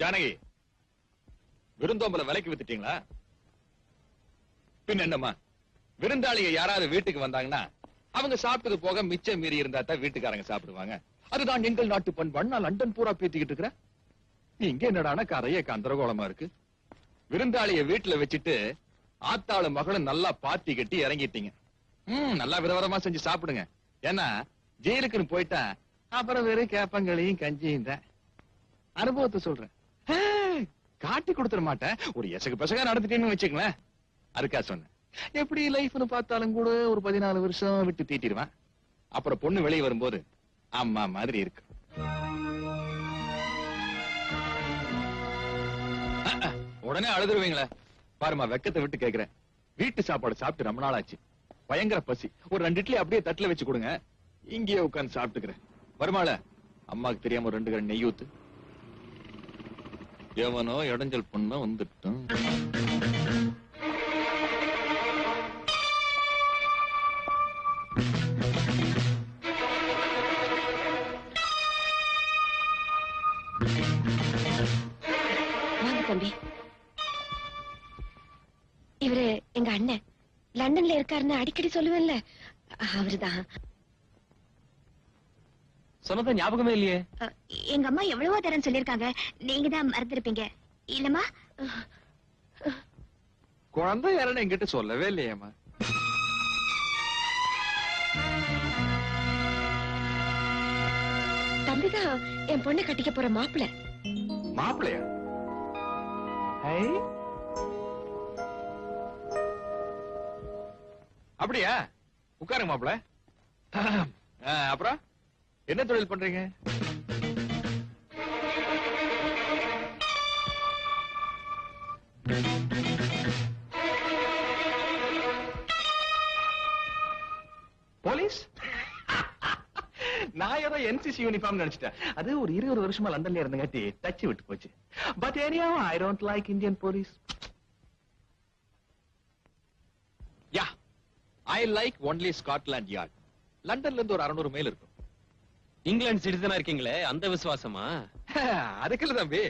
ஜானகி விருந்தோம்பல விலைக்கு வித்துட்டீங்களா? பின் என்னம்மா? விருந்தாளிங்க யாராவது வீட்டுக்கு வந்தாங்கன்னா அவங்க சாப்பிட்டது போக மிச்சம் மீறி இருந்தா தான் வீட்டுக்காரங்க சாப்பிடுவாங்க. அதுதான் எங்கள் நாட்டு பண்பாடு நான் லண்டன் பூரா பேத்திக்கிட்டு இருக்கிறேன் இங்க என்னடான கரையே கந்தரகோலமா இருக்கு. விருந்தாளிய வீட்டுல வச்சுட்டு ஆத்தாளு மகளும் நல்லா பாத்தி கட்டி இறங்கிட்டீங்க. ம் நல்லா விதவிதமா செஞ்சு சாப்பிடுங்க. ஏன்னா ஜெயிலுக்குன்னு போயிட்டா அப்புறம் வெறும் கேப்பங்களையும் கஞ்சியும் தான். அனுபவத்தை சொல்றேன். காட்டி கொடுத்துட மாட்டேன். ஒரு எசகு பெசகா நடந்துட்டேன்னு வச்சுங்களேன் அதுக்கா சொன்னேன். எப்படி லைஃப்னு பார்த்தாலும் கூட ஒரு பதினாலு வருஷம் விட்டு தீட்டிடுவேன். அப்புறம் பொண்ணு வெளியே வரும்போது அம்மா மாதிரி இருக்கு. உடனே அழுதுருவீங்களே. பாருமா வெக்கத்தை விட்டு கேக்குறேன். வீட்டு சாப்பாடு சாப்பிட்டு ரொம்ப நாள் ஆச்சு பயங்கர பசி. ஒரு ரெண்டு இட்லி அப்படியே தட்டுல வச்சு கொடுங்க. இங்கேயே உட்கார்ந்து சாப்பிட்டுக்கிறேன். வருமால அம்மாக்கு தெரியாம ஒரு ரெண்டு கரை நெய் ஊத்து. எவனோ இடைஞ்சல் பொண்ண வந்துட்டான் தம்பி. இவரு எங்க அண்ணன். லண்டன்ல இருக்காருன்னு அடிக்கடி சொல்லுவேன்ல. அவருதான். சொன்னத ஞாபகமே இல்லையே. எங்க அம்மா எவ்வளவோ தரம் சொல்லிருக்காங்க நீங்க தான் மறந்துருப்பீங்க. இல்லம்மா? குழந்தை யாருன்னு என்கிட்ட சொல்லவே இல்லையேம்மா. தம்பிதான் என் பொண்ணை கட்டிக்க போற மாப்பிள்ள. மாப்பிள்ளையா. அப்படியா? உட்காருங்க மாப்பிள்ள. ஆ, அப்புறம்? என்ன தொழில் பண்றீங்க? போலீஸ்? நான் ஏதோ என்சிசி யூனிஃபார்ம் நினைச்சிட்டேன். அது ஒரு இருபது வருஷமா லண்டன்ல இருந்தங்காட்டி தச்சு விட்டு போச்சு. But anyhow I don't like Indian police yeah I like only Scotland Yard லண்டன்ல இருந்து ஒரு 600 மைல் இருக்கும். இங்கிலாந்து சிட்டிசனா இருக்கீங்களே அந்த விசுவாசமா? அதுக்கு இல்ல தம்பி.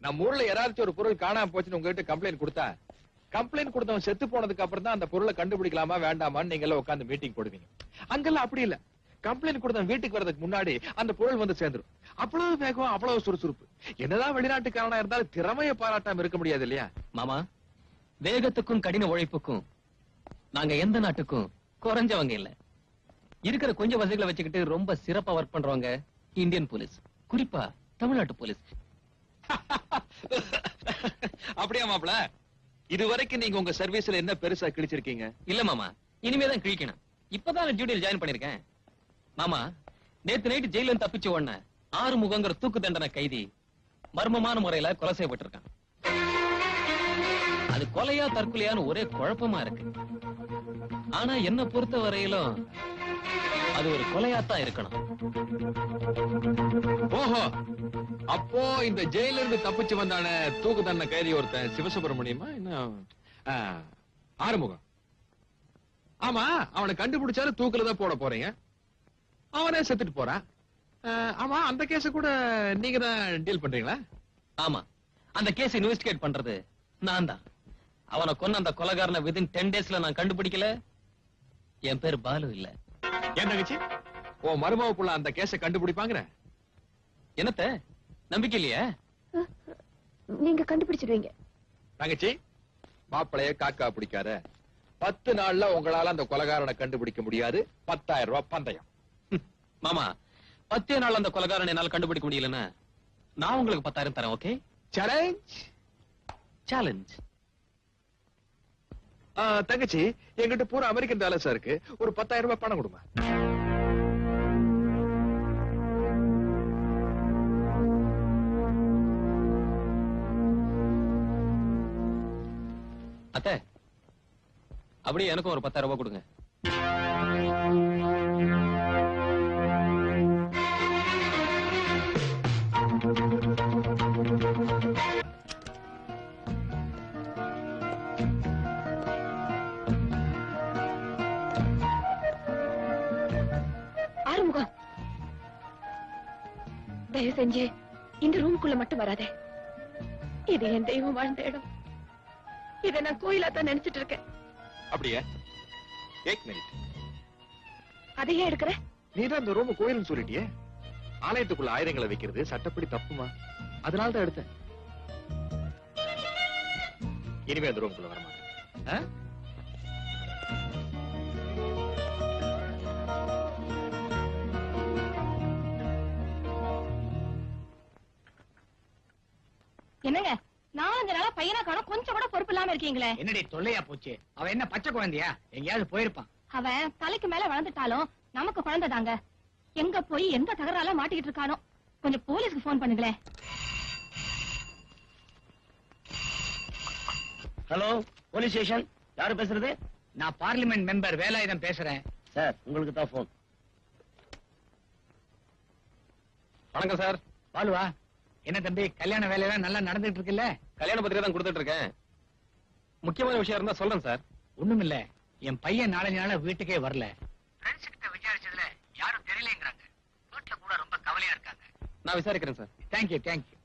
நம்ம ஊர்ல யாராச்சும் ஒரு பொருள் காணாம போச்சுன்னு உங்ககிட்ட கம்ப்ளைண்ட் கொடுத்தா கம்ப்ளைண்ட் கொடுத்தவன் செத்து போனதுக்கு அப்புறம் தான் அந்த பொருளை கண்டுபிடிக்கலாமா வேண்டாமான்னு நீங்க எல்லாம் உட்கார்ந்து மீட்டிங் போடுவீங்க. அங்கெல்லாம் அப்படி இல்ல. கம்ப்ளைண்ட் கொடுத்தவன் வீட்டுக்கு வர்றதுக்கு முன்னாடி அந்த பொருள் வந்து சேர்ந்துரும். அவ்வளவு வேகம் அவ்வளவு சுறுசுறுப்பு. என்னதான் வெளிநாட்டுக்காரனா இருந்தாலும் திறமையை பாராட்டாம இருக்க முடியாது இல்லையா? மாமா வேகத்துக்கும் கடின உழைப்புக்கும் நாங்க எந்த நாட்டுக்கும் குறைஞ்சவங்க இல்ல. இருக்கிற கொஞ்சம் வசதிகளை வச்சுக்கிட்டு ரொம்ப சிறப்பா ஒர்க் பண்றவங்க இந்தியன் போலீஸ். குறிப்பா தமிழ்நாட்டு போலீஸ். அப்படியா மாப்ள இது வரைக்கும் நீங்க உங்க சர்வீஸ்ல என்ன பெருசா கிழிச்சிருக்கீங்க? இல்ல மாமா இனிமேதான் கிழிக்கணும். இப்பதான் டியூட்டியில் ஜாயின் பண்ணிருக்கேன். மாமா நேத்து நைட்டு ஜெயில தப்பிச்ச உடனே ஆறு முகங்கிற தூக்கு தண்டனை கைதி மர்மமான முறையில கொலை செய்யப்பட்டிருக்கான். அது கொலையா தற்கொலையான்னு ஒரே குழப்பமா இருக்கு. ஆனா என்ன பொறுத்த வரையிலும் அது ஒரு கொலையாத்தான் இருக்கணும். ஓஹோ அப்போ இந்த ஜெயில இருந்து தப்பிச்சு வந்தான தூக்கு தண்டனை கைதி ஒருத்தன் சிவசுப்பிரமணியமா? என்ன? ஆறுமுகம். ஆமா அவனை கண்டுபிடிச்சாலும் தூக்குலதான் போட போறீங்க. அவனே செத்துட்டு போறான் ஆமா அந்த கேஸ கூட நீங்க தான் டீல் பண்றீங்களா? ஆமா அந்த கேஸ் இன்வெஸ்டிகேட் பண்றது நான் தான். அவனை கொன்ன அந்த கொலைகாரனை விதின் டென் டேஸ்ல நான் கண்டுபிடிக்கல. என் பேர் பாலு இல்ல. ஏன் தங்கச்சி? ஓ மருமக புள்ள அந்த கேஸ கண்டுபிடிப்பாங்கிற? என்னத்த? நம்பிக்கை இல்லையா நீங்க கண்டுபிடிச்சிடுவீங்க. தங்கச்சி மாப்பிளைய காக்கா பிடிக்காத. பத்து நாள்ல உங்களால அந்த கொலகாரனை கண்டுபிடிக்க முடியாது. பத்தாயிரம் ரூபாய் பந்தயம். மாமா பத்தே நாள் அந்த கொலைகாரனை என்னால கண்டுபிடிக்க முடியலன்னா நான் உங்களுக்கு பத்தாயிரம் தரேன் ஓகே? சேலஞ்ச் சேலஞ்ச் தங்கச்சி என்கிட்ட பூரா அமெரிக்கன் டாலர்ஸா இருக்கு. ஒரு பத்தாயிரம் ரூபாய் பணம் கொடுங்க அத்தை அப்படியே எனக்கும் ஒரு பத்தாயிரம் ரூபாய் கொடுங்க. செஞ்சு இந்த ரூம்குள்ள மட்டும் வராதே. இது என் தெய்வம் வாழ்ந்த இடம். இதை நான் கோயிலா தான் நினைச்சிட்டு இருக்கேன். அப்படியே? ஏக் மினிட் அதையே எடுக்கிற? நீ தான் இந்த ரூம் கோயில்னு சொல்லிட்டியே? ஆலயத்துக்குள்ள ஆயுதங்களை வைக்கிறது சட்டப்படி தப்புமா? அதனால தான் எடுத்தேன். இனிமே அந்த ரூம்குள்ள வர காணோம் கொஞ்சம் கூட பொறுப்பு இல்லாம இருக்கீங்களே. என்னடி தொல்லையா போச்சு? அவ என்ன பச்சை குழந்தையா? எங்கேயாவது போயிருப்பான். அவன் தலைக்கு மேல வளர்ந்துட்டாலும் நமக்கு குழந்தைதாங்க எங்க போய் எந்த தகரால மாட்டிக்கிட்டு இருக்கானோ? கொஞ்சம் போலீஸ்க்கு போன் பண்ணுங்களேன். ஹலோ போலீஸ் ஸ்டேஷன் யாரு பேசுறது? நான் பார்லிமெண்ட் மெம்பர் வேலாயுதம் பேசுறேன். சார் உங்களுக்கு தான் போன் வணக்கம் சார். பாலுவா என்ன தம்பி கல்யாண வேலையெல்லாம் நல்லா நடந்துட்டு இருக்குல்ல? கல்யாண பத்திரிகை தான் கொடுத்துட்டு இருக்கேன். முக்கியமான விஷயம் இருந்தா சொல்றேன் சார். ஒண்ணுமில்ல. என் பையன் நாலஞ்சு நாளா வீட்டுக்கே வரல. கிட்ட விசாரிச்சதுல யாரும் தெரியலங்கிறாங்க. வீட்டுல கூட ரொம்ப கவலையா இருக்காங்க. நான் விசாரிக்கிறேன் சார். தேங்க்யூ தேங்க்யூ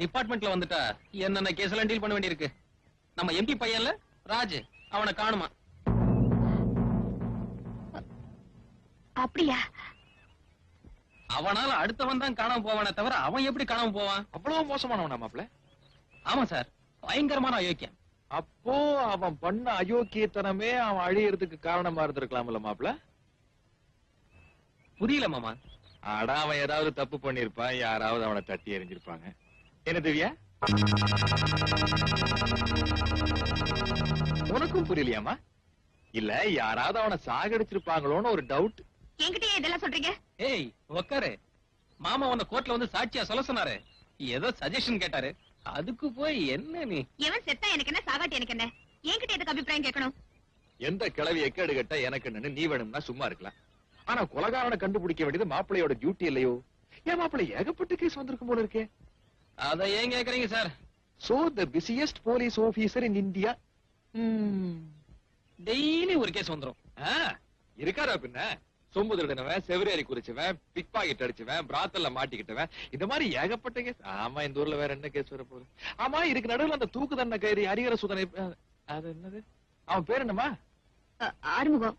டிபார்ட்மெண்ட்ல வந்துட்டா என்னென்ன கேஸ் எல்லாம் டீல் பண்ண வேண்டியிருக்கு? நம்ம எம்பி பையன்ல ராஜ் அவனை காணுமா? அப்படியா? அவனால அடுத்தவன் தான் காணாம போவானே தவிர அவன் எப்படி காணாம போவான்? அவ்வளவு மோசமானவனா மாப்ள ஆமா சார். பயங்கரமான அயோக்கியம் அப்போ அவன் பண்ண அயோக்கியத்தனமே அவன் அழியறதுக்கு காரணமா இருந்திருக்கலாம்ல மாப்ள புரியல மாமா. அட அவன் ஏதாவது தப்பு பண்ணிருப்பான் யாராவது அவனை தட்டி எறிஞ்சிருப்பாங்க. என்ன திவ்யா? உனக்கும் புரியலையாமா இல்ல யாராவது அவனை சாகடிச்சிருப்பாங்களோன்னு ஒரு டவுட் என்கிட்ட இதெல்லாம் சொல்றீங்க? ஏய் உக்காரு. மாமா உன்னை கோர்ட்ல வந்து சாட்சியா சொல்ல சொன்னாரு. ஏதோ சஜஷன் கேட்டாரு. அதுக்கு போய் என்ன நீ? எவன் செத்தா எனக்கு என்ன சாகாட்டி எனக்கு என்ன? என்கிட்ட எதுக்கு அபிப்பிராயம் கேட்கணும்? எந்த கிளவி எக்கேடு கட்ட எனக்கு என்னன்னு நீ வேணும்னா சும்மா இருக்கலாம். ஆனா கொலகாரனை கண்டுபிடிக்க வேண்டியது மாப்பிள்ளையோட டியூட்டி இல்லையோ? ஏன் மாப்பிள்ளை ஏகப்பட்ட கேஸ் வந்திருக்கும் போல இருக்கே. அத ஏன் கேக்குறீங்க sir so the busiest police officer in India daily ஒரு கேஸ் வந்துரும். இருக்காரா பின்ன? சொம்பு திருடினவன் செவரேறி குறிச்சவன் பிக் பாக்கெட் அடிச்சவன் பிராத்தல்ல மாட்டிக்கிட்டவன். இந்த மாதிரி ஏகப்பட்ட கேஸ் ஆமா இந்த ஊர்ல வேற என்ன கேஸ் வர போகுது ஆமா இதுக்கு நடுவுல அந்த தூக்கு தண்டனை கயிறு ஹரிஹர சுதனை அது என்னது? அவன் பேர் என்னமா ஆறுமுகம்.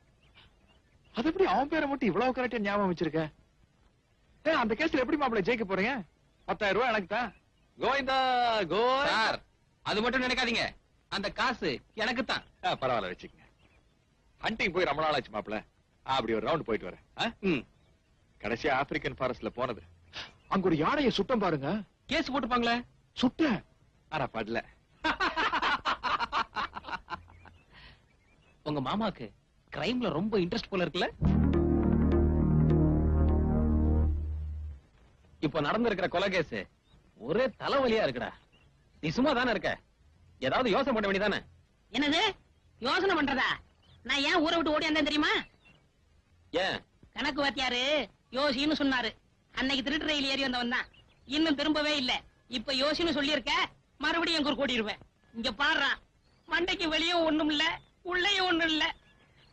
அது எப்படி அவன் பேரை மட்டும் இவ்வளவு கரெக்டா ஞாபகம் வச்சிருக்க? அந்த கேஸ்ல எப்படி மாப்பிள்ளை ஜெயிக்க போறீங்க? பத்தாயிரம் ரூபாய் எனக்கு தான் கோவிந்தா கோவிந்தா சார் அது மட்டும் நினைக்காதீங்க. அந்த காசு எனக்கு தான். ஆ, பரவாயில்ல வச்சுக்கங்க. ஹண்டிங் போய் ரொம்ப நாள் ஆச்சு மாப்பிள அப்படி ஒரு ரவுண்ட் போயிட்டு வரேன்? கடைசியா ஆப்பிரிக்கன் ஃபாரஸ்ட்ல போனது. அங்க ஒரு யானையை சுட்டம் பாருங்க. கேஸ் போட்டுப்பாங்களே? சுட்ட. ஆனா படல. உங்க மாமாக்கு கிரைம்ல ரொம்ப இன்ட்ரெஸ்ட் போல இருக்குல்ல? இப்போ நடந்திருக்கிற கொலை கேஸ் ஒரே தலைவலியா இருக்குடா. நீ சும்மா தானே இருக்க? ஏதாவது யோசனை பண்ண வேண்டியதானே என்னது? யோசனை பண்றதா? நான் ஏன் ஊரை விட்டு ஓடி வந்தேன் தெரியுமா? ஏன்? கணக்கு வாத்தியாரு யோசின்னு சொன்னாரு. அன்னைக்கு திருட்டு ரயில் ஏறி வந்தவன் தான். இன்னும் திரும்பவே இல்ல. இப்ப யோசின்னு சொல்லியிருக்க மறுபடியும் எங்க கூட்டிடுவேன் இங்க பாடுறா மண்டைக்கு வெளியே ஒண்ணும் இல்ல உள்ளேயும் ஒண்ணும் இல்ல.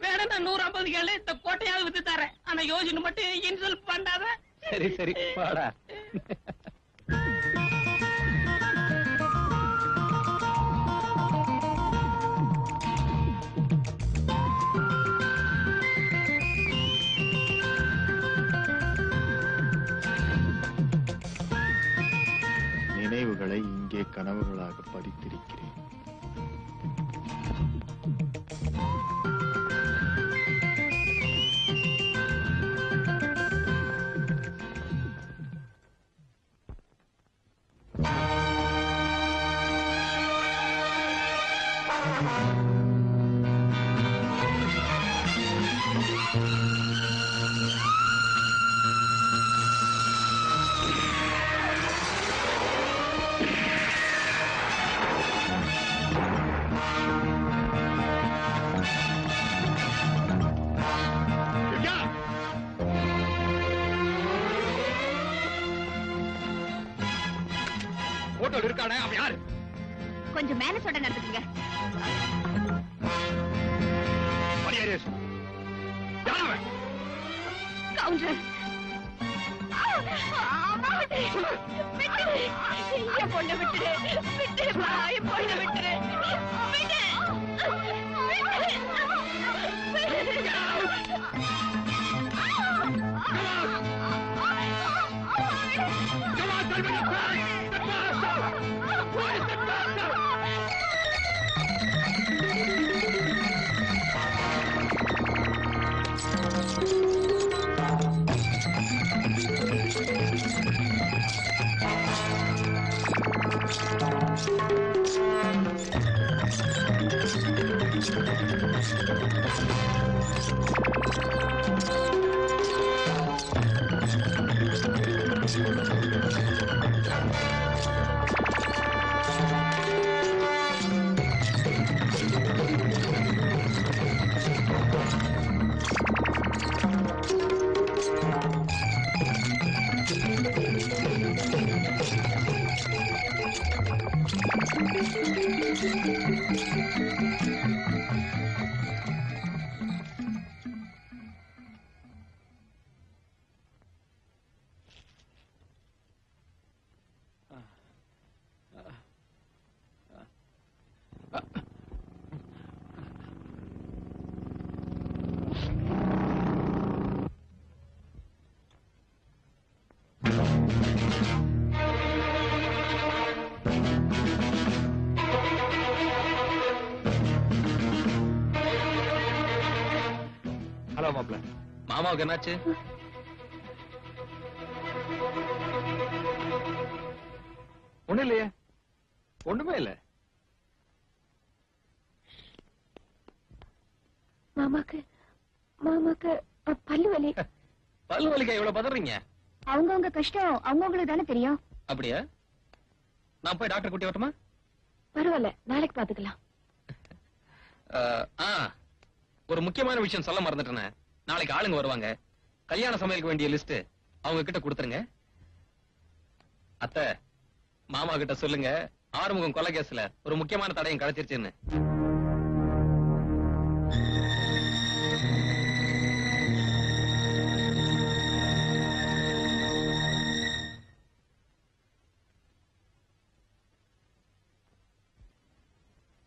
வேணும் நான் நூறு ஐம்பது கேளு இந்த கோட்டையாவது வித்து தரேன். ஆனா யோசின்னு மட்டும் இன்சல்ட் பண்ணாத. சரி சரி வாடா. நினைவுகளை கனவுகளாக பதித்திருக்கிறேன் கொஞ்சம் மேல சொல்ல நடந்துக்குங்க. கவுண்டர். பொண்ணை விட்டுடு விட்டுடுப்பா என் பொண்ணை விட்டுடு விடு Thank you. மாமாவுக்கு என்னாச்சு? ஒண்ணு இல்லையே. ஒண்ணுமே இல்ல. மாமாக்கு மாமாக்கு பல்லு வலி. பல்லு வலிக்கா இவ்வளவு பதறீங்க? அவங்கவங்க கஷ்டம் அவங்கவுங்களுக்கு தானே தெரியும். அப்படியா? நான் போய் டாக்டர் கூட்டி வரட்டுமா? பரவாயில்ல நாளைக்கு பாத்துக்கலாம். ஒரு முக்கியமான விஷயம் சொல்ல மறந்துட்டேனே. நாளைக்கு ஆளுங்க வருவாங்க. கல்யாண சமையலுக்கு வேண்டிய லிஸ்ட் அவங்க கிட்ட கொடுத்துருங்க. அத்தை மாமா கிட்ட சொல்லுங்க. ஆறுமுகம் கொலை கேஸ்ல ஒரு முக்கியமான தடையும் கிடைச்சிருச்சுன்னு.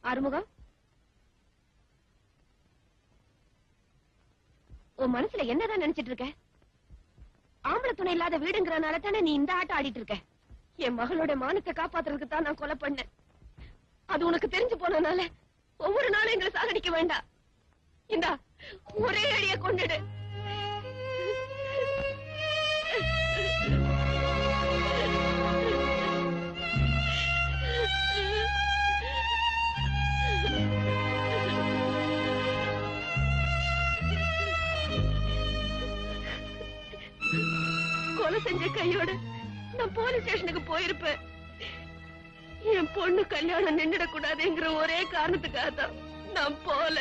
ஆறுமுகம்? உன் மனசுல என்னதான் நினைச்சிட்டு இருக்க? ஆம்பளை துணை இல்லாத வீடுங்கிறனால தானே நீ இந்த ஆட்டம் ஆடிட்டு இருக்க? என் மகளோட மானத்தை காப்பாத்துறதுக்கு தான் நான் கொலை பண்ணேன். அது உனக்கு தெரிஞ்சு போனனால ஒவ்வொரு நாளும் எங்களை சாகடிக்க வேண்டாம். இந்தா ஒரே அடிய கொண்டுடு கையோட நான் போலீஸ் ஸ்டேஷனுக்கு போயிருப்பேன். என் பொண்ணு கல்யாணம் நின்றுடக்கூடாதுங்கிற ஒரே காரணத்துக்காக தான் நான் போல.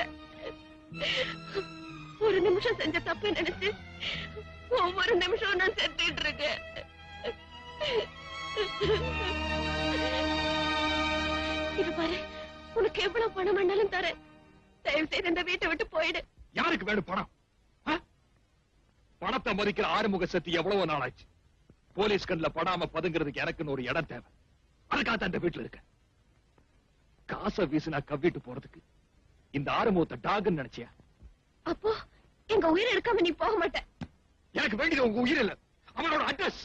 ஒரு நிமிஷம் செஞ்ச தப்பு நினைச்சு ஒவ்வொரு நிமிஷம் நான் செத்துட்டு இருக்கேன். இது பாரு உனக்கு எவ்வளவு பணம் வேணாலும் தரேன். தயவு செய்து இந்த வீட்டை விட்டு போயிடு. யாருக்கு வேணும் பணம்? பணத்தை மதிக்கிற ஆறுமுக சக்தி எவ்வளவு நாளாச்சு. போலீஸ் கண்ணுல படாம பதுங்கிறதுக்கு எனக்குன்னு ஒரு இடம் தேவை. அதுக்காக இந்த வீட்டுல இருக்க காசை வீசினா கவ்விட்டு போறதுக்கு. இந்த ஆறுமுகத்தை டாகுன்னு நினைச்சியா? அப்போ எங்க உயிர் எடுக்காம நீ போக மாட்ட. எனக்கு வேண்டியது உங்க உயிர் இல்ல. அவனோட address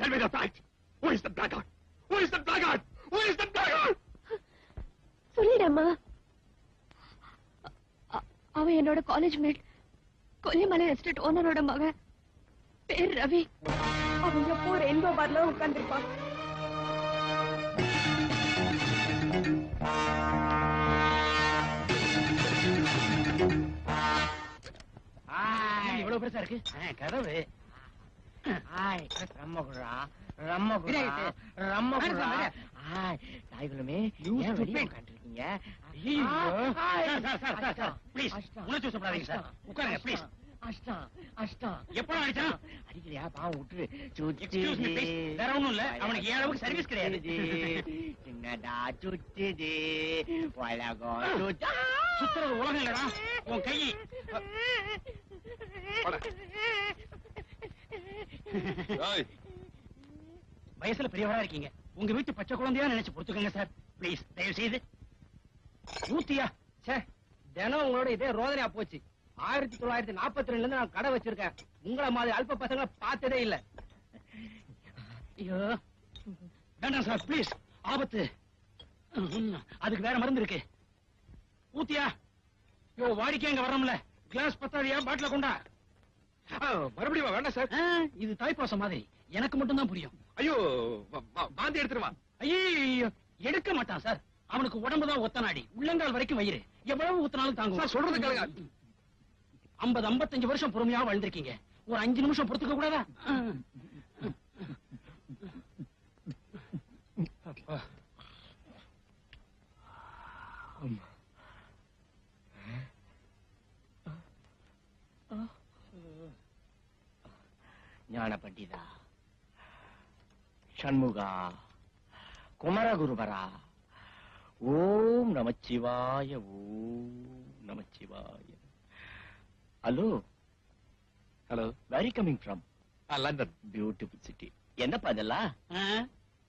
Tell me the fact. Who is the blackguard? Who is the blackguard? Who is the blackguard? சொல்லிடம்மா அவன் என்னோட காலேஜ் மேட் கொல்லிமலை எஸ்டேட் ஓனரோட மகன். பேர் ரவி. அவன் எப்போ ரெயின்போ பார்ல உட்கார்ந்துருப்பான்? இவ்வளவு பெருசா இருக்கு? கதவு. ஆய் ரம்ம குழா ரம்ம குழா ரம்ம குழா ஆய் தாய்குலமே ஏன் வெளிய உட்கார்ந்திருக்கீங்க? ஐயோ. Sir sir sir sir. Please உணர்ச்சி வசப்படாதீங்க சார். உட்காருங்க ப்ளீஸ் அஷ்டம் அஷ்டம் எப்போ அடிச்சான் அடிக்கலையா? பாவம் விட்டுரு. வேற ஒண்ணும் இல்ல. அவனுக்கு ஏன் அளவுக்கு சர்வீஸ் கிடையாது. சின்னடா சுத்துது. உலகம் சுத்து சுத்துறது உலகம் இல்லடா. உன் கை. வயசுல பெரியவரா இருக்கீங்க. உங்க வீட்டு பச்சை குழந்தையா நினைச்சு பொறுத்துக்கங்க சார். ப்ளீஸ் தயவு செய்து ஊத்தியா. சே தினம் உங்களோட இதே ரோதனையா போச்சு. ஆயிரத்தி தொள்ளாயிரத்தி நாற்பத்தி ரெண்டுல இருந்து நான் கடை வச்சிருக்கேன். உங்கள மாதிரி அல்ப பசங்களை பார்த்ததே இல்ல. ஐயோ. வேண்டாம் சார் ப்ளீஸ் ஆபத்து. அதுக்கு வேற மருந்து இருக்கு. ஊத்தியா? யோ வாடிக்கை அங்க வரோம்ல கிளாஸ் பத்தாதியா? பாட்டில கொண்டா? மறுபடியும் வேண்டாம் சார். இது தாய்ப்பாசம் மாதிரி. எனக்கு மட்டும் தான் புரியும். ஐயோ வா- வா- வாந்தி எடுத்துருமா ஐயோ எடுக்க மாட்டான் சார். அவனுக்கு உடம்பு தான் ஒத்த நாடி உள்ளங்கால் வரைக்கும் வயிறு. எவ்வளவு ஊத்தினாலும் தாங்கும். சார், சொல்றது கேளுங்க. ஐம்பது ஐம்பத்தஞ்சு வருஷம் பொறுமையா வாழ்ந்திருக்கீங்க. ஒரு அஞ்சு நிமிஷம் பொறுத்துக்க கூடாதா. ஞான பண்டிதா ஷண்முகா குமரகுருபரா. ஓம் நமச்சிவாய ஓம் நமச்சிவாய. Hello hello very coming from London beautiful city என்னப்பா இதெல்லாம்?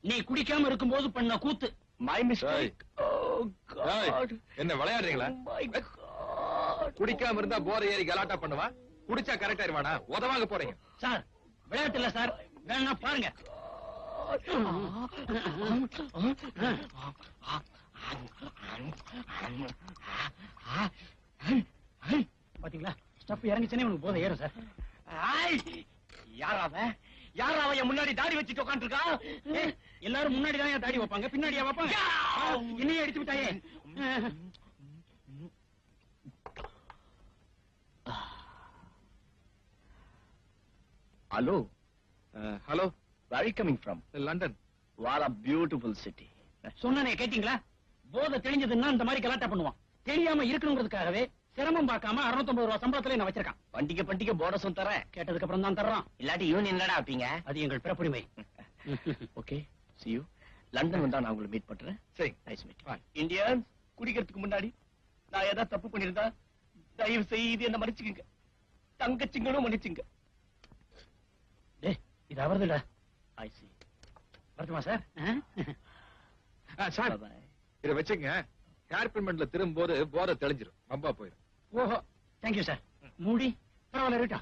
நீ குடிக்காம இருக்கும்போது பண்ண கூத்து. மை மிஸ்டேக் காட் என்ன விளையாடுறீங்களா? காட் குடிக்காம இருந்தா போற ஏறி கலாட்டா பண்ணுவா? குடிச்சா கரெக்ட் ஆயிருவானா உதவாங்க போறீங்க. சார் விளையாட்டு இல்ல சார் வேணா பாருங்க. பாத்தீங்களா? ஸ்டப் இறங்கிச்சனே உனக்கு போத ஏறும் சார். யாராவ யாராவ என் முன்னாடி தாடி வச்சுட்டு உட்காந்துருக்கா எல்லாரும் முன்னாடி தான் தாடி வைப்பாங்க? பின்னாடியா வைப்பாங்க? என்னையே அடிச்சு விட்டாயே. Hello hello where coming from London what a beautiful city சொன்னனே கேட்டீங்களா? போதை தெரிஞ்சதுன்னா இந்த மாதிரி கலாட்டா பண்ணுவான். தெரியாம இருக்கணுங்கிறதுக்காகவே சிரமம் பார்க்காம 650 ரூபாய் சம்பளத்துல நான் வச்சிருக்கான். பண்டிகை பண்டிகை போனஸும் தரேன். கேட்டதுக்கு அப்புறம் தான் தர்றான். இல்லாட்டி யூனியன்லடா வைப்பீங்க? அது எங்கள் பிறப்புரிமை. Okay see you. லண்டன் வந்தா நான் உங்களை மீட் பண்றேன். சரி. Nice meet. இந்தியன்ஸ் குடிக்கிறதுக்கு முன்னாடி நான் ஏதாவது தப்பு பண்ணிருந்தா தயவு செய்து என்ன மன்னிச்சுக்கங்க. தங்கச்சிங்களும் மன்னிச்சுங்க. டேய் இது அவர்துல ஐ சி வரட்டுமா சார்? ஆ, சார். இத வச்சுங்க. ஹேர் பின்மெண்ட்ல திரும்பும்போது போதை தெளிஞ்சிரும் வம்பா போயிடும் ஓஹோ தேங்க்யூ சார் மூடி பரவாயில்ல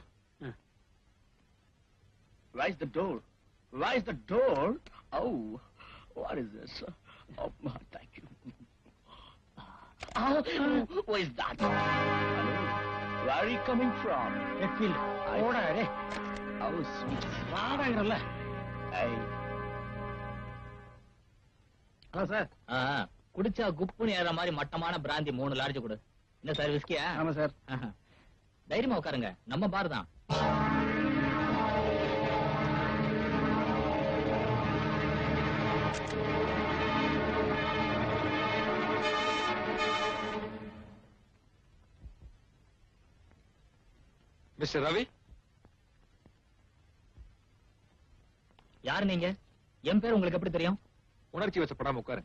the door? Where's the door? Oh, what is this? Oh, thank you. Oh, who is that? Hello. Where are you coming from? Redfield. ஓடா ரே. Oh, sweet. வாடாங்கறல. Hey. ஹலோ சார் ஆ, குடிச்சா குப்புன்னு ஏற மாதிரி மட்டமான பிராந்தி மூணு லார்ஜ் கொடு. என்ன சார் விஸ்கியா? ஆமா சார். ஆஹா. தைரியமா உட்காருங்க. நம்ம பார் தான். மிஸ்டர் ரவி? யார் நீங்க? என் பேர் உங்களுக்கு எப்படி தெரியும்? உணர்ச்சி வசப்படாம உட்காரு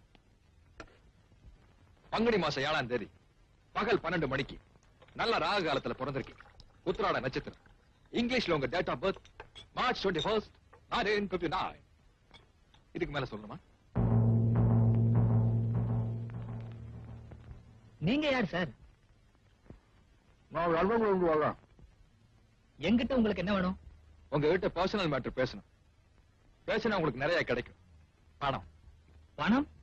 பங்குனி மாசம் ஏழாம் தேதி. பகல் பன்னெண்டு மணிக்கு. நல்ல ராக காலத்துல பிறந்திருக்கீங்க உத்திராட நட்சத்திரம். இங்கிலீஷ்ல உங்க date of birth March twenty first nineteen fifty nine இதுக்கு மேல சொல்லணுமா? நீங்க யார் சார்? நான் என்கிட்ட உங்களுக்கு என்ன வேணும்? உங்ககிட்ட பர்சனல் மேட்டர் பேசணும். பேசினா உங்களுக்கு நிறைய கிடைக்கும். பணம். பணம்?